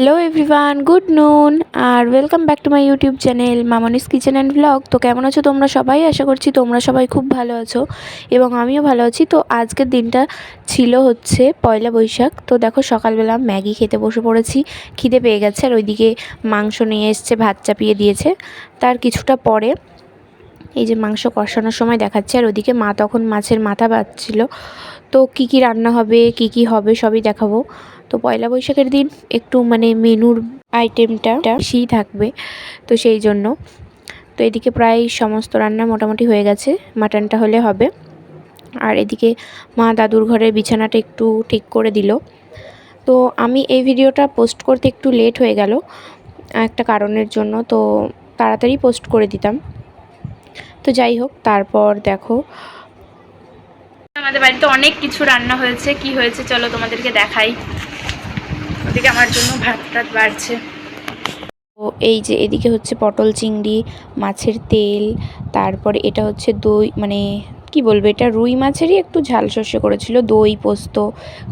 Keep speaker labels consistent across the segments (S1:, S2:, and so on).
S1: Hello everyone good noon R welcome back to my YouTube channel Mamoni's kitchen and blog তো কেমন আছো তোমরা সবাই? আশা করছি তোমরা সবাই খুব ভালো আছো এবং আমিও ভালো আছি। তো আজকের দিনটা ছিল হচ্ছে পয়লা বৈশাখ। তো দেখো সকালবেলা ম্যাগি খেতে বসে পড়েছি, খিদে পেয়ে গেছে আর ওইদিকে মাংস নিয়ে এসছে, ভাত চাপিয়ে দিয়েছে। তার কিছুটা পরে এই যে মাংস কষানোর সময় দেখাচ্ছে, আর ওদিকে মা তখন মাছের মাথা বাচ্ছিল তো কি কি রান্না হবে, কি কি হবে, সবই দেখাবো। তো পয়লা বৈশাখের দিন একটু মানে মেনুর আইটেমটা বেশিই থাকবে, তো সেই জন্য। তো এদিকে প্রায় সমস্ত রান্না মোটামুটি হয়ে গেছে, মাটনটা হলে হবে। আর এদিকে মা দাদুর ঘরের বিছানাটা একটু ঠিক করে দিল। তো আমি এই ভিডিওটা পোস্ট করতে একটু লেট হয়ে গেল, একটা কারণের জন্য, তো তাড়াতাড়ি পোস্ট করে দিতাম। তো যাই হোক তারপর দেখো। আমাদের বাড়িতে অনেক কিছু রান্না হয়েছে। কি হয়েছে চলো তোমাদেরকে দেখাই। ওদিকে আমার জন্য ভাত টাত বাড়ছে। তো এই যে এদিকে হচ্ছে পটল চিংড়ি মাছের তেল তারপরে এটা হচ্ছে দই মানে কি বলব এটা রুই মাছেরই একটু ঝাল সর্ষে করেছিল দই পোস্ত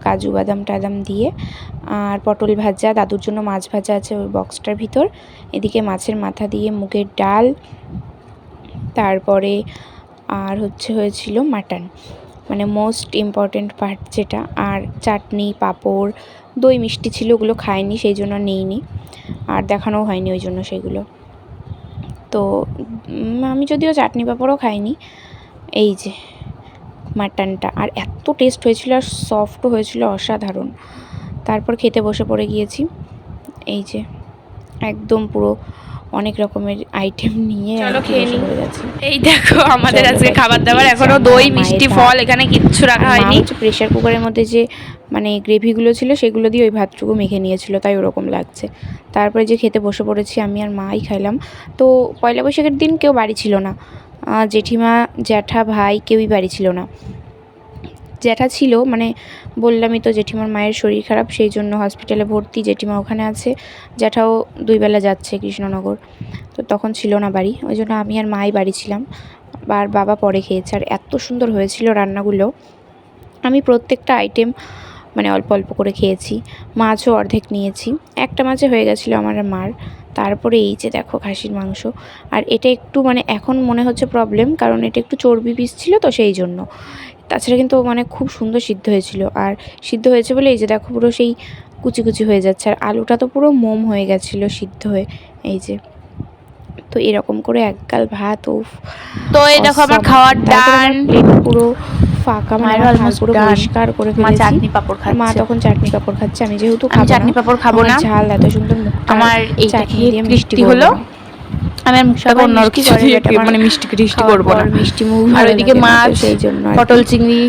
S1: কাজু বাদাম টাদাম দিয়ে। আর পটল ভাজা দাদুর জন্য মাছ ভাজা আছে ওই বক্সটার ভিতর। এদিকে মাছের মাথা দিয়ে মুগের ডাল তারপরে আর হচ্ছে হয়েছিল মাটন। মানে মোস্ট ইম্পর্টেন্ট পার্ট যেটা, আর চাটনি, পাঁপড়, দই মিষ্টি ছিল, ওগুলো খায়নি সেই জন্য নিইনি। আর দেখানোও হয়নি ওই জন্য সেগুলো। তো আমি যদিও চাটনি, পাঁপড়ও খাইনি, এই যে মাটনটা। আর এত টেস্ট হয়েছিল আর সফটও হয়েছিল, অসাধারণ। তারপর খেতে বসে পড়ে গিয়েছি, এই যে, একদম পুরো অনেক রকমের আইটেম নিয়ে
S2: এই দেখো আমাদের আজকে খাবার দাবার
S1: এখনও
S2: দই মিষ্টি ফল এখানে কিচ্ছু রাখা হয়নি।
S1: প্রেশার কুকারের মধ্যে যে মানে গ্রেভিগুলো ছিল সেগুলো দিয়ে ওই ভাতটুকু মেখে নিয়েছিল তাই ওরকম লাগছে। তারপরে যে খেতে বসে পড়েছি আমি আর মাই খাইলাম। তো পয়লা বৈশাখের দিন কেউ বাড়ি ছিল না। জেঠিমা জ্যাঠা ভাই কেউই বাড়ি ছিল না। জ্যাঠা ছিল মানে বললামই তো জেঠিমার মায়ের শরীর খারাপ, সেই জন্য হসপিটালে ভর্তি জেঠিমা ওখানে আছে, জ্যাঠাও দুই বেলা যাচ্ছে কৃষ্ণনগর। তো তখন ছিল না বাড়ি, ওই জন্য আমি আর মাই বাড়ি ছিলাম, আর বাবা পরে খেয়েছে। আর এত সুন্দর হয়েছিল রান্নাগুলো, আমি প্রত্যেকটা আইটেম মানে অল্প অল্প করে খেয়েছি, মাছও অর্ধেক নিয়েছি। একটা মাছে হয়ে গেছিল আমার মার, তারপরে এই যে দেখো খাসির মাংস। আর এটা একটু মানে এখন মনে হচ্ছে প্রবলেম কারণ এটা একটু চর্বি পিস ছিল তো সেই জন্য। তাছাড়া কিন্তু মানে খুব সুন্দর সিদ্ধ হয়েছিল। আর সিদ্ধ হয়েছে বলে এই যে দেখো পুরো সেই কুচি কুচি হয়ে যাচ্ছে। আর আলুটা তো পুরো মোম হয়ে গেছিল সিদ্ধ হয়ে। এই যে তো এরকম করে একগাল ভাত উফ
S2: তো এই দেখো আমার খাওয়ার ডান।
S1: পুরো ফাঁকা মানে পুরো পরিষ্কার করে
S2: মা
S1: ফেলেছি।
S2: চাটনি পাপড়
S1: আর মা তখন চাটনি পাপড় খাচ্ছে আমি যেহেতু
S2: আমি চাটনি পাপড় খাব না।
S1: ঝাল এত সুন্দর
S2: আমার এইটা খেয়ে
S1: মিষ্টি
S2: হলো। আমি
S1: সবাই
S2: অন্য কিছু দিয়ে মানে মিষ্টি টিষ্টি করব না।
S1: মিষ্টি মুখ
S2: আর ওইদিকে মাছ
S1: সেই জন্য
S2: পটল চিংড়ি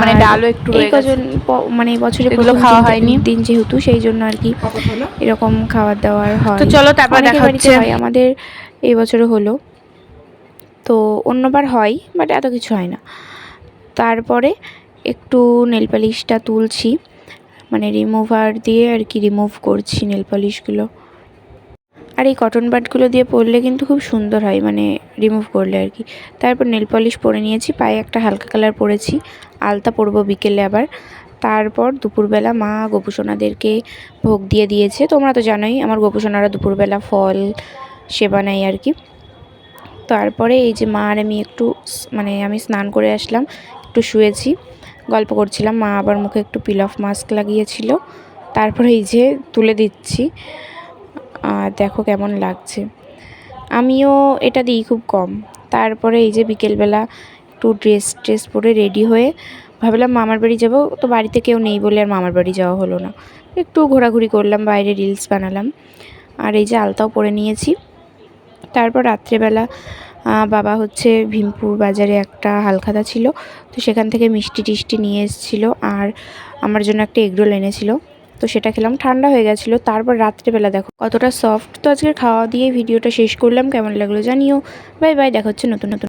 S2: মানে ডালও একটু
S1: এই কজন মানে বছরে
S2: এগুলো খাওয়া হয়নি।
S1: দিন যেহেতু সেই জন্য আর কি এরকম খাবার দাবার হয়।
S2: তো চলো তারপর দেখা হচ্ছে।
S1: আমাদের এই বছরে হলো। তো অন্যবার হয় বাট এত কিছু হয় না। তারপরে একটু নেল পালিশটা তুলছি। মানে রিমুভার দিয়ে আর কি রিমুভ করছি নেল পালিশগুলো। আর এই কটন বাডগুলো দিয়ে পরলে কিন্তু খুব সুন্দর হয় মানে রিমুভ করলে আর কি। তারপর নেল পলিশ পরে নিয়েছি, পায়ে একটা হালকা কালার পরেছি, আলতা পরবো বিকেলে আবার। তারপর দুপুরবেলা মা গোপুসোনাদেরকে ভোগ দিয়ে দিয়েছে। তোমরা তো জানোই, আমার গোপুসোনারা দুপুরবেলা ফল, সেবা নেয় আর কি। তারপরে এই যে মা আর আমি একটু মানে আমি স্নান করে আসলাম, একটু শুয়েছি, গল্প করছিলাম। মা আবার মুখে একটু পিল অফ মাস্ক লাগিয়েছিল। তারপরে এই যে তুলে দিচ্ছি। দেখো কেমন লাগছে। আমিও এটা দিই খুব কম। তারপরে এই যে বিকেলবেলা একটু ড্রেস ট্রেস পরে রেডি হয়ে ভাবলাম মামার বাড়ি যাব। তো বাড়িতে কেউ নেই বলে আর মামার বাড়ি যাওয়া হলো না। একটু ঘোরাঘুরি করলাম, বাইরে রিলস বানালাম। আর এই যে আলতাও পরে নিয়েছি। তারপর রাত্রেবেলা বাবা হচ্ছে ভীমপুর বাজারে একটা হালখাতা ছিল। তো সেখান থেকে মিষ্টি টিষ্টি নিয়ে এসেছিল। আর আমার জন্য একটা এগরোল এনেছিল। তো সেটা খেলাম। ঠান্ডা হয়ে গেছিল। তারপর রাত্রেবেলা দেখো কতটা সফট তো আজকে খাওয়া দিয়ে ভিডিওটা শেষ করলাম। কেমন লাগল জানিও। Bye bye. দেখা হচ্ছে নতুন নতুন